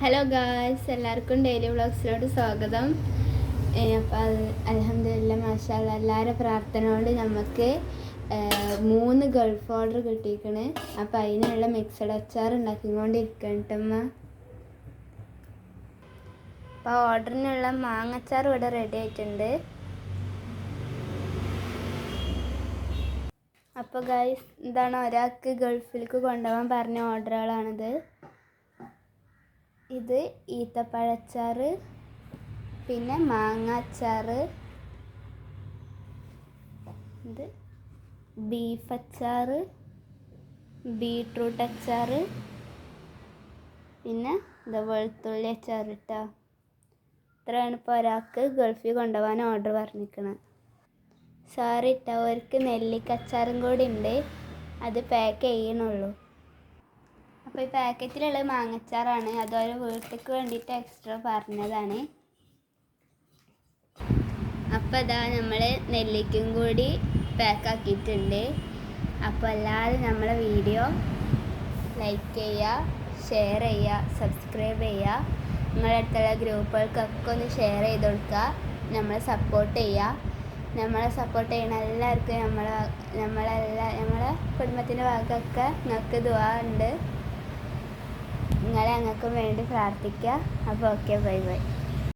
Hello guys എല്ലാവർക്കും daily വ്ളോഗ്സിലോട്ട് സ്വാഗതം. അപ്പോൾ അലഹമില്ല മാഷാല്ല എല്ലാവരുടെ പ്രാർത്ഥന കൊണ്ട് നമുക്ക് മൂന്ന് ഗൾഫ് ഓർഡർ കിട്ടിയിരിക്കണ് അപ്പോൾ അതിനുള്ള മിക്സഡ് അച്ചാർ ഉണ്ടാക്കിക്കൊണ്ടിരിക്കട്ടമ്മ അപ്പോൾ ഓർഡറിനുള്ള മാങ്ങച്ചാർ ഇവിടെ റെഡി ആയിട്ടുണ്ട്. അപ്പോൾ ഗായ്സ് എന്താണ് ഒരാൾക്ക് ഗൾഫിലേക്ക് കൊണ്ടുപോകാൻ പറഞ്ഞ ഓർഡറുകളാണിത്. ഇത് ഈത്തപ്പഴച്ചാറ് പിന്നെ മാങ്ങാച്ചാറ് ഇത് ബീഫ് അച്ചാറ് ബീട്രൂട്ട് അച്ചാറ് പിന്നെ ഇത് വെളുത്തുള്ളി അച്ചാറ് കേട്ടോ ഇത്രയാണ് ഇപ്പോൾ ഒരാൾക്ക് ഗൾഫിൽ കൊണ്ടുപോകാൻ ഓർഡർ പറഞ്ഞിരിക്കുന്നത് സോറി ഇട്ടോ അവർക്ക് നെല്ലിക്കച്ചാറും കൂടി ഉണ്ട്. അത് പാക്ക് ചെയ്യണുള്ളൂ. അപ്പോൾ ഈ പാക്കറ്റിലുള്ള മാങ്ങച്ചാറാണ്. അതുപോലെ വീട്ടിലേക്ക് വേണ്ടിയിട്ട് എക്സ്ട്രാ പറഞ്ഞതാണ്. അപ്പോൾ അതാ നമ്മൾ നെല്ലിക്കും കൂടി പാക്കാക്കിയിട്ടുണ്ട് അപ്പോൾ എല്ലാവരും നമ്മളെ വീഡിയോ ലൈക്ക് ചെയ്യുക ഷെയർ ചെയ്യുക സബ്സ്ക്രൈബ് ചെയ്യുക. നിങ്ങളുടെ അടുത്തുള്ള ഗ്രൂപ്പുകൾക്കൊക്കെ ഒന്ന് ഷെയർ ചെയ്ത് കൊടുക്കുക. നമ്മളെ സപ്പോർട്ട് ചെയ്യുക. നമ്മളെ സപ്പോർട്ട് ചെയ്യണ എല്ലാവർക്കും നമ്മളെ നമ്മളെല്ലാ നമ്മളെ കുടുംബത്തിന്റെ ഭാഗമൊക്കെ നിങ്ങൾക്ക് ദുവാ ഉണ്ട്. നിങ്ങളെ ഞങ്ങൾക്ക് വേണ്ടി പ്രാർത്ഥിക്കുക അപ്പോൾ ഓക്കെ ബൈ ബൈ